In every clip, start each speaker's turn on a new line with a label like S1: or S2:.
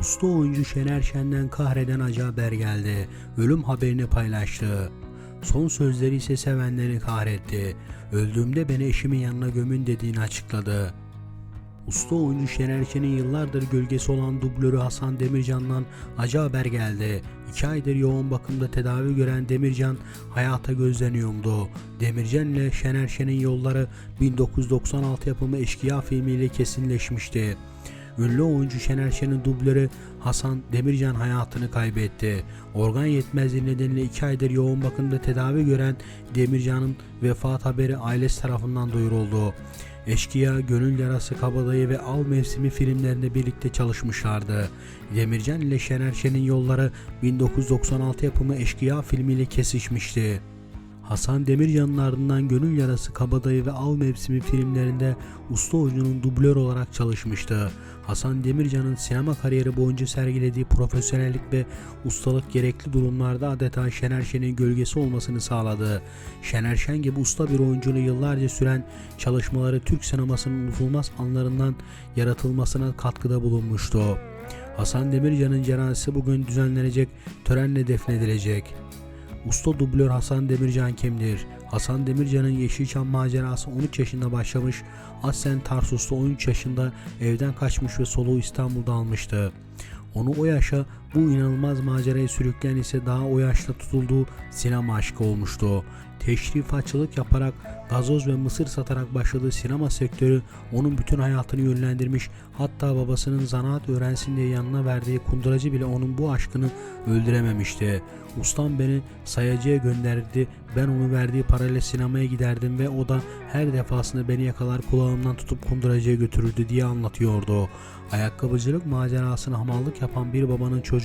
S1: Usta oyuncu Şener Şen'den kahreden acı haber geldi. Ölüm haberini paylaştı. Son sözleri ise sevenleri kahretti. Öldüğümde beni eşimin yanına gömün dediğini açıkladı. Usta oyuncu Şener Şen'in yıllardır gölgesi olan dublörü Hasan Demircan'dan acı haber geldi. İki aydır yoğun bakımda tedavi gören Demircan hayata gözleniyordu. Demircan ile Şener Şen'in yolları 1996 yapımı Eşkıya filmiyle kesinleşmişti. Ünlü oyuncu Şener Şen'in dublörü Hasan Demircan hayatını kaybetti. Organ yetmezliği nedeniyle 2 aydır yoğun bakımda tedavi gören Demircan'ın vefat haberi ailesi tarafından duyuruldu. Eşkıya, Gönül Yarası, Kabadayı ve Av Mevsimi filmlerinde birlikte çalışmışlardı. Demircan ile Şener Şen'in yolları 1996 yapımı Eşkıya filmiyle kesişmişti. Hasan Demircan'ın ardından Gönül Yarası, Kabadayı ve Av Mevsimi filmlerinde usta oyuncunun dublör olarak çalışmıştı. Hasan Demircan'ın sinema kariyeri boyunca sergilediği profesyonellik ve ustalık gerekli durumlarda adeta Şener Şen'in gölgesi olmasını sağladı. Şener Şen gibi usta bir oyuncunun yıllarca süren çalışmaları Türk sinemasının unutulmaz anlarından yaratılmasına katkıda bulunmuştu. Hasan Demircan'ın cenazesi bugün düzenlenecek törenle defnedilecek. Usta dublör Hasan Demircan kimdir? Hasan Demircan'ın Yeşilçam macerası 13 yaşında başlamış, aslen Tarsus'ta 13 yaşında evden kaçmış ve soluğu İstanbul'da almıştı. Onu o yaşa bu inanılmaz maceraya sürükleyen ise daha o yaşta tutulduğu sinema aşkı olmuştu. Teşrifatçılık yaparak gazoz ve mısır satarak başladığı sinema sektörü onun bütün hayatını yönlendirmiş hatta babasının zanaat öğrensin diye yanına verdiği kunduracı bile onun bu aşkını öldürememişti. Ustam beni sayacıya gönderdi ben onu verdiği parayla sinemaya giderdim ve o da her defasında beni yakalar kulağımdan tutup kunduracıya götürürdü diye anlatıyordu. Ayakkabıcılık macerasını hamallık yapan bir babanın çocuğu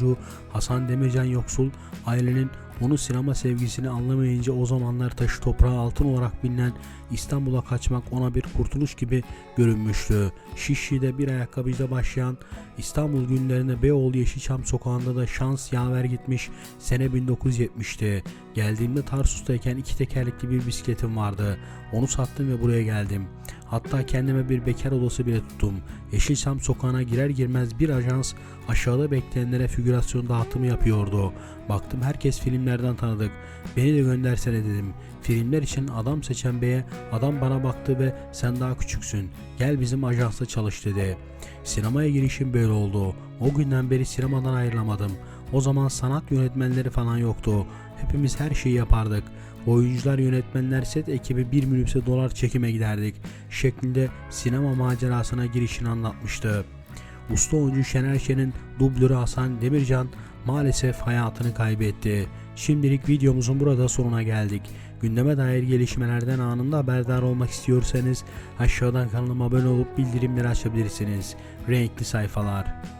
S1: Hasan Demircan yoksul ailenin onu sinema sevgisini anlamayınca o zamanlar taşı toprağı altın olarak bilinen İstanbul'a kaçmak ona bir kurtuluş gibi görünmüştü. Şişli'de bir ayakkabıcıda başlayan İstanbul günlerinde Beyoğlu Yeşilçam sokağında da şans yaver gitmiş sene 1970'ti. Geldiğimde Tarsus'tayken iki tekerlekli bir bisikletim vardı. Onu sattım ve buraya geldim. Hatta kendime bir bekar odası bile tuttum. Yeşilçam sokağına girer girmez bir ajans aşağıda bekleyenlere figürasyon dağıtımı yapıyordu. Baktım herkes filmlerden tanıdık. Beni de göndersene dedim. Filmler için adam seçen beye adam bana baktı ve sen daha küçüksün. Gel bizim ajansta çalış dedi. Sinemaya girişim böyle oldu. O günden beri sinemadan ayrılamadım. O zaman sanat yönetmenleri falan yoktu. Hepimiz her şeyi yapardık. Oyuncular, yönetmenler, set ekibi bir minibüse dolar çekime giderdik. Şeklinde sinema macerasına girişini anlatmıştı. Usta oyuncu Şener Şen'in dublörü Hasan Demircan maalesef hayatını kaybetti. Şimdilik videomuzun burada sonuna geldik. Gündeme dair gelişmelerden anında haberdar olmak istiyorsanız aşağıdan kanalıma abone olup bildirimleri açabilirsiniz. Renkli sayfalar.